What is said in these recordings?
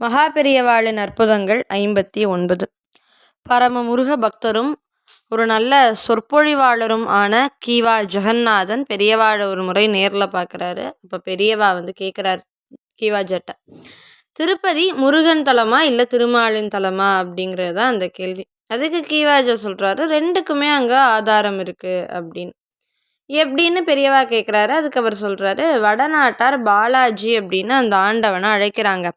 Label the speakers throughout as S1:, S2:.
S1: மகா பெரியவாளின் அற்புதங்கள் ஐம்பத்தி ஒன்பது. பரம முருக பக்தரும் ஒரு நல்ல சொற்பொழிவாளரும் ஆன கீவா ஜெகநாதன் பெரியவாளை ஒரு முறை நேரில் பார்க்குறாரு அப்போ பெரியவா வந்து கேட்குறாரு கீவா ஜட்டை திருப்பதி முருகன் தலமா இல்லை திருமாலின் தலமா? அப்படிங்கிறது தான் அந்த கேள்வி. அதுக்கு கீவாஜா சொல்கிறாரு ரெண்டுக்குமே அங்கே ஆதாரம் இருக்குது அப்படின்னு. எப்படின்னு பெரியவா கேட்குறாரு அதுக்கு அவர் சொல்கிறாரு வடநாட்டார் பாலாஜி அப்படின்னு அந்த ஆண்டவனை அழைக்கிறாங்க.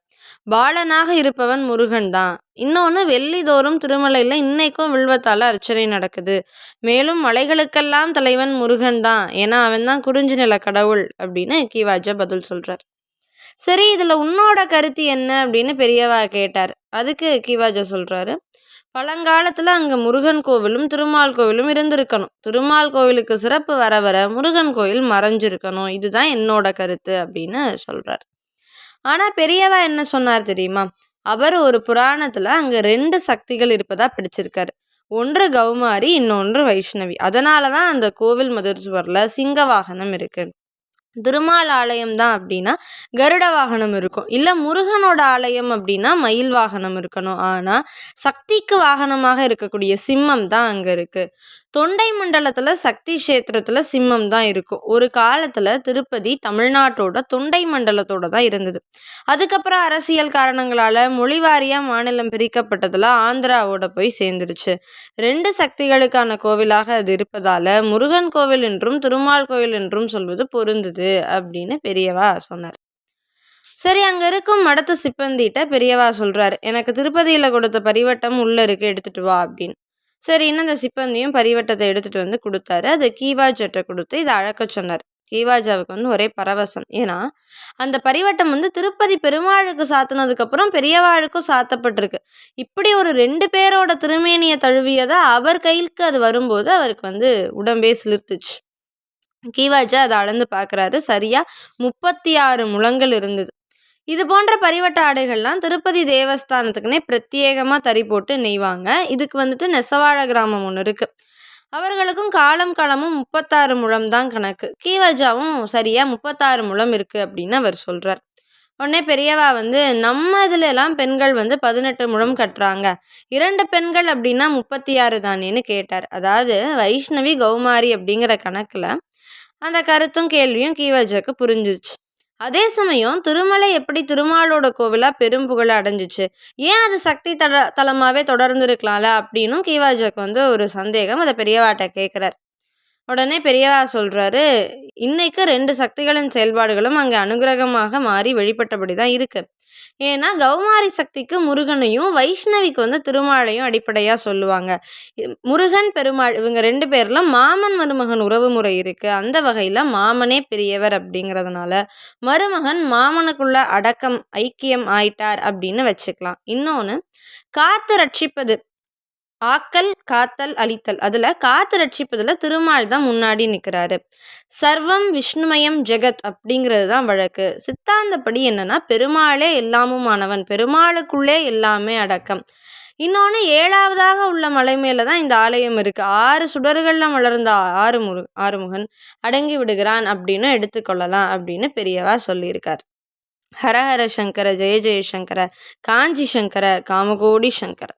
S1: பாலனாக இருப்பவன் முருகன் தான். இன்னொன்று வெள்ளிதோறும் திருமலையில் இன்னைக்கும் வில்வத்தால் அர்ச்சனை நடக்குது. மேலும் மலைகளுக்கெல்லாம் தலைவன் முருகன் தான். ஏன்னா அவன் தான் குறிஞ்சி நில கடவுள் அப்படின்னு கீவாஜா பதில் சொல்கிறார் சரி இதில் உன்னோட கருத்து என்ன அப்படின்னு பெரியவா கேட்டார். அதுக்கு கீவாஜா சொல்கிறாரு பழங்காலத்தில் அங்கே முருகன் கோவிலும் திருமால் கோவிலும் இருந்திருக்கணும். திருமால் கோவிலுக்கு சிறப்பு வர வர முருகன் கோவில் மறைஞ்சிருக்கணும். இதுதான் என்னோட கருத்து அப்படின்னு சொல்கிறார் ஆனால் பெரியவா என்ன சொன்னார் தெரியுமா? அவர் ஒரு புராணத்தில் அங்கே ரெண்டு சக்திகள் இருப்பதாக பிடிச்சிருக்காரு. ஒன்று கௌமாரி இன்னொன்று வைஷ்ணவி. அதனால தான் அந்த கோவில் மதுர் சுவரில் சிங்க வாகனம் இருக்குது திருமால் ஆலயம் தான் அப்படின்னா கருட வாகனம் இருக்கும். இல்லை முருகனோட ஆலயம் அப்படின்னா மயில் வாகனம் இருக்கணும். ஆனால் சக்திக்கு வாகனமாக இருக்கக்கூடிய சிம்மம் தான் அங்கே இருக்குது தொண்டை மண்டலத்தில் சக்தி கஷேத்திரத்தில் சிம்மம் தான் இருக்கும். ஒரு காலத்தில் திருப்பதி தமிழ்நாட்டோட தொண்டை மண்டலத்தோட தான் இருந்தது. அதுக்கப்புறம் அரசியல் காரணங்களால் மொழிவாரியாக மாநிலம் பிரிக்கப்பட்டதில் ஆந்திராவோட போய் சேர்ந்துருச்சு. ரெண்டு சக்திகளுக்கான கோவிலாக அது இருப்பதால் முருகன் கோவில் என்றும் திருமால் கோவில் என்றும் சொல்வது பொருந்தது அப்படின்னு பெரியவா சொன்னார். சரி அங்கே இருக்கும் மடத்து சிப்பந்திட்ட பெரியவா சொல்கிறாரு எனக்கு திருப்பதியில் கொடுத்த பரிவட்டம் உள்ளே இருக்கு எடுத்துகிட்டு வா அப்படின்னு. சரின்னு அந்த சிப்பந்தியும் பரிவட்டத்தை எடுத்துகிட்டு வந்து கொடுத்தாரு. அது கீவாஜ்கிட்ட கொடுத்து இதை அழக்க சொன்னார். கீவாஜாவுக்கு வந்து ஒரே பரவசம். ஏன்னா அந்த பரிவட்டம் வந்து திருப்பதி பெருமாளுக்கு சாத்தினதுக்கப்புறம் பெரியவாளுக்கும் சாத்தப்பட்டிருக்கு. இப்படி ஒரு ரெண்டு பேரோட திருமேனியை தழுவியதை அவர் கையிலுக்கு அது வரும்போது அவருக்கு வந்து உடம்பே சிலிர்த்துச்சு. கீவாஜா அதை அளந்து பார்க்குறாரு. சரியாக முப்பத்தி ஆறு முழங்கள் இருந்தது. இது போன்ற பரிவட்ட ஆடைகள்லாம் திருப்பதி தேவஸ்தானத்துக்குன்னே பிரத்யேகமாக தறி போட்டு நெய்வாங்க. இதுக்கு வந்துட்டு நெசவாழ கிராமம் ஒன்று இருக்குது அவர்களுக்கும் காலம் காலமும் முப்பத்தாறு முழம் தான் கணக்கு. கீவஜாவும் சரியாக முப்பத்தாறு முழம் இருக்குது அப்படின்னு அவர் சொல்கிறார் உடனே பெரியவா வந்து நம்ம இதுலலாம் பெண்கள் வந்து பதினெட்டு முழம் கட்டுறாங்க. இரண்டு பெண்கள் அப்படின்னா முப்பத்தி ஆறு தானேன்னு கேட்டார். அதாவது வைஷ்ணவி கௌமாரி அப்படிங்கிற கணக்கில் அந்த கருத்தும் கேள்வியும் கீவஜாக்கு புரிஞ்சிச்சு அதே சமயம் திருமலை எப்படி திருமாலோட கோவிலாக பெரும் புகழை அடைஞ்சிச்சு? ஏன் அது சக்தி தட தலமாகவே தொடர்ந்து இருக்கலாம்ல அப்படின்னும் கீவாஜாக்கு வந்து ஒரு சந்தேகம் அதை பெரியவாட்ட கேட்குறார் உடனே பெரியவா சொல்கிறாரு இன்னைக்கு ரெண்டு சக்திகளின் செயல்பாடுகளும் அங்கே அனுகிரகமாக மாறி வெளிப்பட்டபடி தான் இருக்குது ஏன்னா கௌமாரி சக்திக்கு முருகனையும் வைஷ்ணவிக்கு வந்து திருமாலையும் அடிப்படையாக சொல்லுவாங்க. முருகன் பெருமாள் இவங்க ரெண்டு பேரில் மாமன் மருமகன் உறவு முறை இருக்குது அந்த வகையில் மாமனே பெரியவர் அப்படிங்கிறதுனால மருமகன் மாமனுக்குள்ள அடக்கம் ஐக்கியம் ஆயிட்டார் அப்படின்னு வச்சுக்கலாம். இன்னொன்று காத்து ரட்சிப்பது ஆக்கல் காத்தல் அழித்தல். அதில் காத்து ரட்சிப்பதில் திருமால் தான் முன்னாடி நிற்கிறாரு சர்வம் விஷ்ணுமயம் ஜெகத் அப்படிங்கிறது தான் வழக்கு. சித்தாந்தப்படி என்னன்னா பெருமாளே எல்லாமுமானவன். பெருமாளுக்குள்ளே எல்லாமே அடக்கம். இன்னொன்று ஏழாவதாக உள்ள மலை மேலே தான் இந்த ஆலயம் இருக்குது ஆறு சுடர்களில் வளர்ந்த ஆறு முரு ஆறுமுகன் அடங்கி விடுகிறான் அப்படின்னு எடுத்துக்கொள்ளலாம் அப்படின்னு பெரியவா சொல்லியிருக்கார். ஹரஹர சங்கர ஜெய ஜெயசங்கர காஞ்சி சங்கர காமகோடி சங்கர.